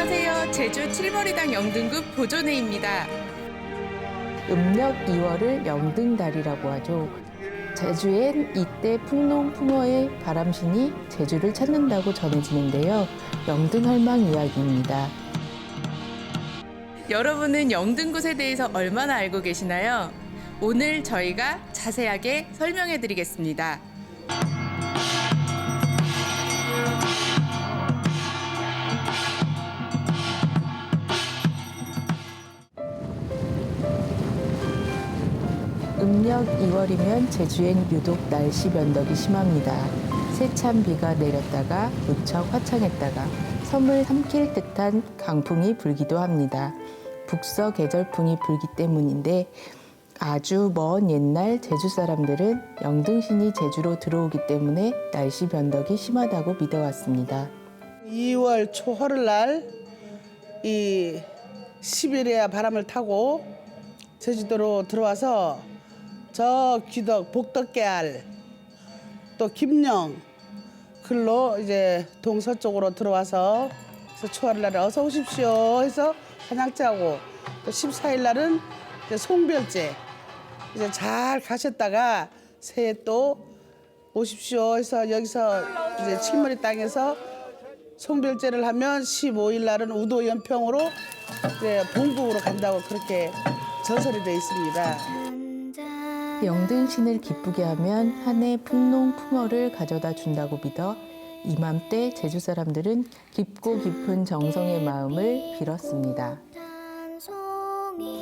안녕하세요. 제주 칠머리당 영등급 보존회입니다. 음력 2월을 영등달이라고 하죠. 제주엔 이때 풍농 풍어의 바람신이 제주를 찾는다고 전해지는데요. 영등할망 이야기입니다. 여러분은 영등굿에 대해서 얼마나 알고 계시나요? 오늘 저희가 자세하게 설명해 드리겠습니다. 음력 2월이면 제주엔 유독 날씨 변덕이 심합니다. 세찬 비가 내렸다가 무척 화창했다가 섬을 삼킬 듯한 강풍이 불기도 합니다. 북서 계절풍이 불기 때문인데 아주 먼 옛날 제주 사람들은 영등신이 제주로 들어오기 때문에 날씨 변덕이 심하다고 믿어왔습니다. 2월 초하루 날이 시베리아 바람을 타고 제주도로 들어와서 저 귀덕 복덕계알 또 김영 글로 이제 동서쪽으로 들어와서 그래서 초하루 날에 어서 오십시오 해서 한약제하고 또 14일 날은 이제 송별제 이제 잘 가셨다가 새해 또 오십시오 해서 여기서 이제 칠머리 땅에서 송별제를 하면 15일 날은 우도 연평으로 이제 본국으로 간다고 그렇게 전설이 되어 있습니다. 영등 신을 기쁘게 하면 한 해 풍농 풍어를 가져다 준다고 믿어 이맘때 제주 사람들은 깊고 깊은 정성의 마음을 빌었습니다.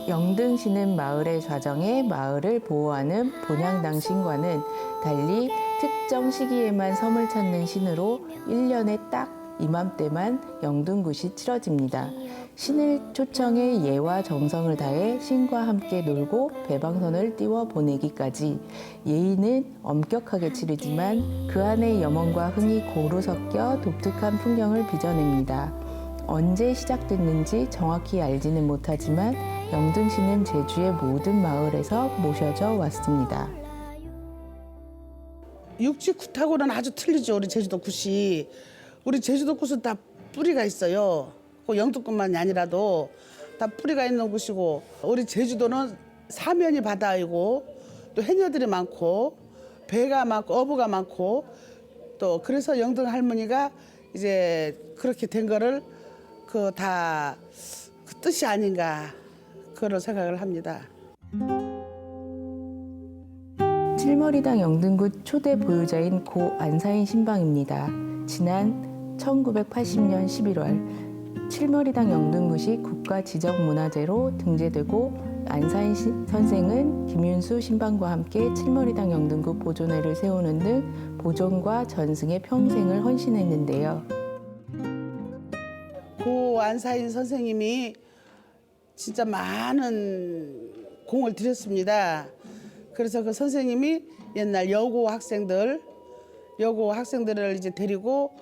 영등신은 마을의 좌정에 마을을 보호하는 본향당 신과는 달리 특정 시기에만 섬을 찾는 신으로 일년에 딱 이맘때만 영등굿이 치러집니다. 신을 초청해 예와 정성을 다해 신과 함께 놀고 배방선을 띄워 보내기까지 예의는 엄격하게 치르지만 그 안에 염원과 흥이 고루 섞여 독특한 풍경을 빚어냅니다. 언제 시작됐는지 정확히 알지는 못하지만 영등시는 제주의 모든 마을에서 모셔져 왔습니다. 육지 굿하고는 아주 틀리죠. 우리 제주도 굿이. 우리 제주도 굿은 다 뿌리가 있어요. 그 영도뿐만이 아니라도 다 뿌리가 있는 곳이고 우리 제주도는 사면이 바다이고 또 해녀들이 많고 배가 많고 어부가 많고 또 그래서 영등 할머니가 이제 그렇게 된 거를 그 다 그 뜻이 아닌가 그런 생각을 합니다. 칠머리당 영등굿 초대 보유자인 고 안사인 신방입니다. 지난 1980년 11월 칠머리당 영등굿이 국가 지적 문화재로 등재되고 안사인 시- 선생은 김윤수 신방과 함께 칠머리당 영등굿 보존회를 세우는 등 보존과 전승에 평생을 헌신했는데요. 고 안사인 선생님이 진짜 많은 공을 들였습니다. 그래서 그 선생님이 옛날 여고 학생들, 여고 학생들을 이제 데리고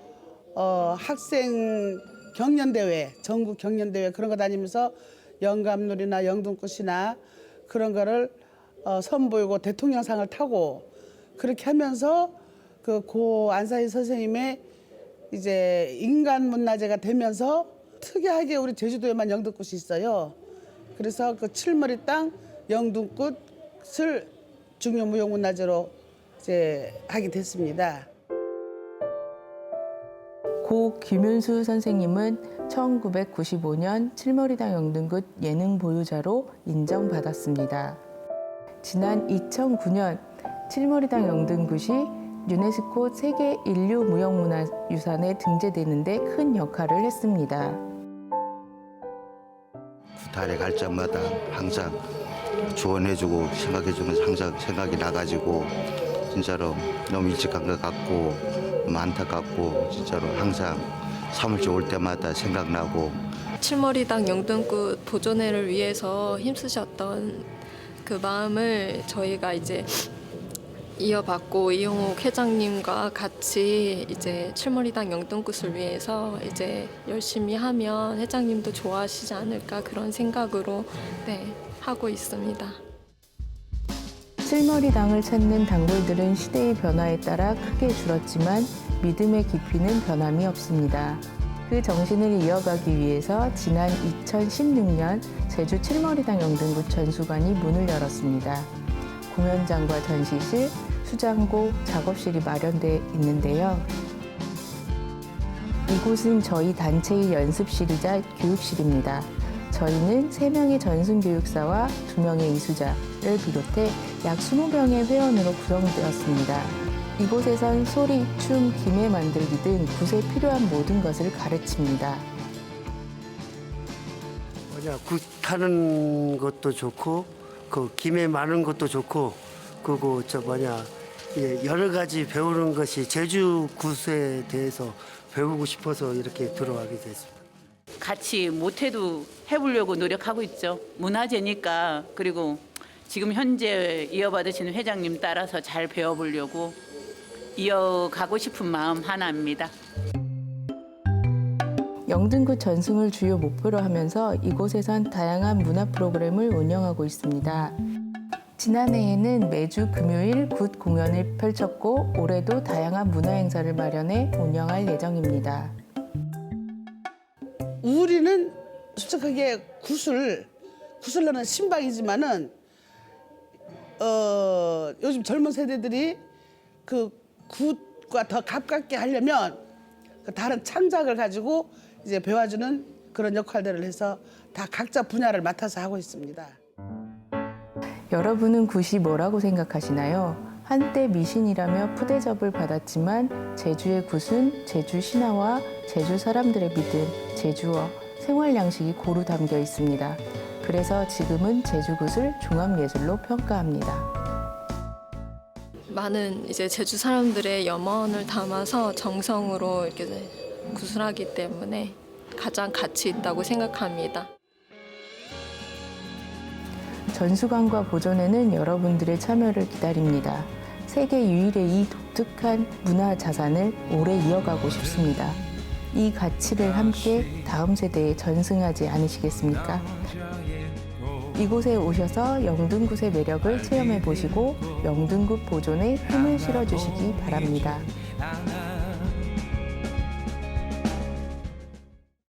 어, 학생 경연대회, 전국 경연대회 그런 거 다니면서 영감놀이나 영등꽃이나 그런 거를 어, 선보이고 대통령상을 타고 그렇게 하면서 그 고 안사인 선생님의 이제 인간 문화재가 되면서 특이하게 우리 제주도에만 영등꽃이 있어요. 그래서 그 칠머리 땅 영등꽃을 중요 무형 문화재로 이제 하게 됐습니다. 고 김윤수 선생님은 1995년 칠머리당 영등굿 예능 보유자로 인정받았습니다. 지난 2009년 칠머리당 영등굿이 유네스코 세계 인류 무형문화유산에 등재되는데 큰 역할을 했습니다. 달에 갈 때마다 항상 조언해주고 생각해주면서 항상 생각이 나가지고 진짜로 너무 일찍 간 것 같고 너무 안타깝고 진짜로 항상 사물주 올 때마다 생각나고 칠머리당 영등굿 보존회를 위해서 힘쓰셨던 그 마음을 저희가 이제 이어받고 이용욱 회장님과 같이 이제 칠머리당 영등굿을 위해서 이제 열심히 하면 회장님도 좋아하시지 않을까 그런 생각으로 네 하고 있습니다. 칠머리당을 찾는 단골들은 시대의 변화에 따라 크게 줄었지만 믿음의 깊이는 변함이 없습니다. 그 정신을 이어가기 위해서 지난 2016년 제주 칠머리당 영등구 전수관이 문을 열었습니다. 공연장과 전시실, 수장고, 작업실이 마련돼 있는데요. 이곳은 저희 단체의 연습실이자 교육실입니다. 저희는 3명의 전승 교육사와 2명의 이수자를 비롯해 약 20명의 회원으로 구성되었습니다. 이곳에선 소리, 춤, 기계 만들기 등 굿에 필요한 모든 것을 가르칩니다. 뭐냐 굿 타는 것도 좋고 그 김에 많은 것도 좋고 그거 저 뭐냐 예, 여러 가지 배우는 것이 제주 굿에 대해서 배우고 싶어서 이렇게 들어가게 됐습니다. 같이 못해도 해보려고 노력하고 있죠. 문화재니까 그리고 지금 현재 이어받으시는 회장님 따라서 잘 배워보려고 이어가고 싶은 마음 하나입니다. 영등구 전승을 주요 목표로 하면서 이곳에선 다양한 문화 프로그램을 운영하고 있습니다. 지난해에는 매주 금요일 굿 공연을 펼쳤고 올해도 다양한 문화 행사를 마련해 운영할 예정입니다. 우리는 솔직하게 구슬 구슬러는 신방이지만은 어 요즘 젊은 세대들이 그 굿과 더 가깝게 하려면 그 다른 창작을 가지고 이제 배워주는 그런 역할들을 해서 다 각자 분야를 맡아서 하고 있습니다. 여러분은 굿이 뭐라고 생각하시나요? 한때 미신이라며 푸대접을 받았지만 제주의 굿은 제주 신화와 제주 사람들의 믿음, 제주어, 생활 양식이 고루 담겨 있습니다. 그래서 지금은 제주 굿을 종합예술로 평가합니다. 많은 이제 제주 사람들의 염원을 담아서 정성으로 이렇게 구슬하기 때문에 가장 가치 있다고 생각합니다. 전수관과 보존에는 여러분들의 참여를 기다립니다. 세계 유일의 이 독특한 문화 자산을 오래 이어가고 싶습니다. 이 가치를 함께 다음 세대에 전승하지 않으시겠습니까? 이곳에 오셔서 영등굿의 매력을 체험해 보시고 영등굿 보존에 힘을 실어 주시기 바랍니다.